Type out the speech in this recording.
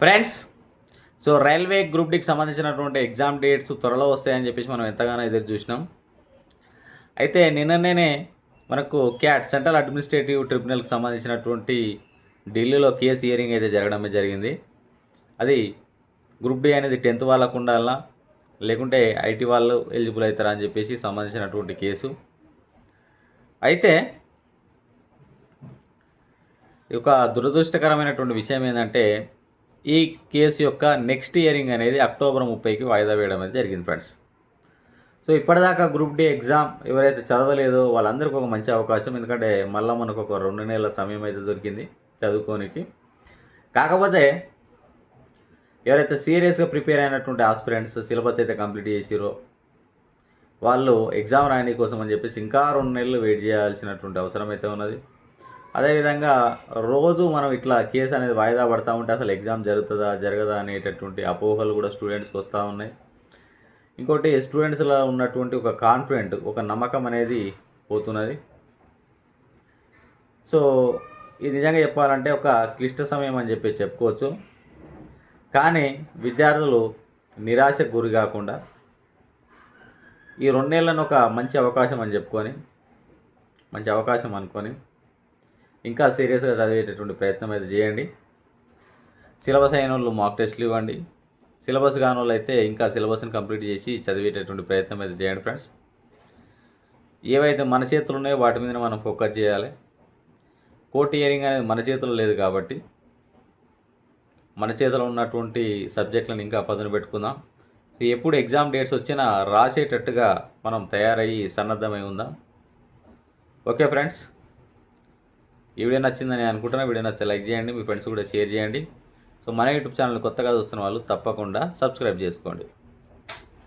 Friends so railway group డికి సంబంధించినటువంటి exam dates త్వరలో వస్తాయని చెప్పేసి మనం ఎంతగానో ఎదురు చూసినాం. అయితే నిన్ననే మనకు క్యాట్ సెంట్రల్ అడ్మినిస్ట్రేటివ్ ట్రిబ్యునల్కి సంబంధించినటువంటి ఢిల్లీలో కేసు హియరింగ్ అయితే జరగడమే జరిగింది. అది గ్రూప్ డి అనేది టెన్త్ వాళ్ళకు ఉండాలా లేకుంటే ఐటీ వాళ్ళు ఎలిజిబుల్ అవుతారా అని చెప్పేసి సంబంధించినటువంటి కేసు. అయితే ఈ యొక్క దురదృష్టకరమైనటువంటి విషయం ఏంటంటే ఈ కేసు యొక్క నెక్స్ట్ ఇయరింగ్ అనేది అక్టోబర్ ముప్పైకి వాయిదా వేయడం అనేది జరిగింది ఫ్రెండ్స్. సో ఇప్పటిదాకా గ్రూప్ డి ఎగ్జామ్ ఎవరైతే చదవలేదో వాళ్ళందరికీ ఒక మంచి అవకాశం. ఎందుకంటే మళ్ళీ మనకు ఒక రెండు నెలల సమయం అయితే దొరికింది చదువుకోనికి. కాకపోతే ఎవరైతే సీరియస్గా ప్రిపేర్ అయినటువంటి ఆస్పిరెంట్స్ సిలబస్ అయితే కంప్లీట్ చేసిరో వాళ్ళు ఎగ్జామ్ రాయని కోసం అని చెప్పేసి ఇంకా రెండు నెలలు వెయిట్ చేయాల్సినటువంటి అవసరం అయితే ఉన్నది. అదేవిధంగా రోజు మనం ఇట్లా కేసు అనేది వాయిదా పడతా ఉంటే అసలు ఎగ్జామ్ జరుగుతుందా జరగదా అనేటటువంటి అపోహలు కూడా స్టూడెంట్స్కి వస్తూ ఉన్నాయి. ఇంకోటి స్టూడెంట్స్లో ఉన్నటువంటి ఒక కాన్ఫిడెంట్ ఒక నమ్మకం అనేది పోతున్నది. సో ఇది నిజంగా చెప్పాలంటే ఒక క్లిష్ట సమయం అని చెప్పి చెప్పుకోవచ్చు. కానీ విద్యార్థులు నిరాశకు గురి కాకుండా ఈ రెండేళ్ళను ఒక మంచి అవకాశం అని చెప్పుకొని మంచి అవకాశం అనుకొని ఇంకా సీరియస్గా చదివేటటువంటి ప్రయత్నం అయితే చేయండి. సిలబస్ అయిన వాళ్ళు మాక్ టెస్ట్లు ఇవ్వండి. సిలబస్ కాని వాళ్ళు అయితే ఇంకా సిలబస్ని కంప్లీట్ చేసి చదివేటటువంటి ప్రయత్నం అయితే చేయండి ఫ్రెండ్స్ ఏవైతే మన చేతులు ఉన్నాయో వాటి మీద మనం ఫోకస్ చేయాలి. కోర్ట్ ఇయరింగ్ అనేది మన చేతుల్లో లేదు కాబట్టి మన చేతిలో ఉన్నటువంటి సబ్జెక్టులను ఇంకా పదును పెట్టుకుందాం. సో ఎప్పుడు ఎగ్జామ్ డేట్స్ వచ్చినా రాసేటట్టుగా మనం తయారయ్యి సన్నద్ధమై ఉందాం. ఓకే ఫ్రెండ్స్ ఈ వీడియో నచ్చిందని అనుకుంటున్నా. వీడియో నచ్చితే లైక్ చేయండి మీ ఫ్రెండ్స్ కూడా షేర్ చేయండి. సో మన యూట్యూబ్ ఛానల్ కొత్తగా చూస్తున్న వాళ్ళు తప్పకుండా సబ్స్క్రైబ్ చేసుకోండి.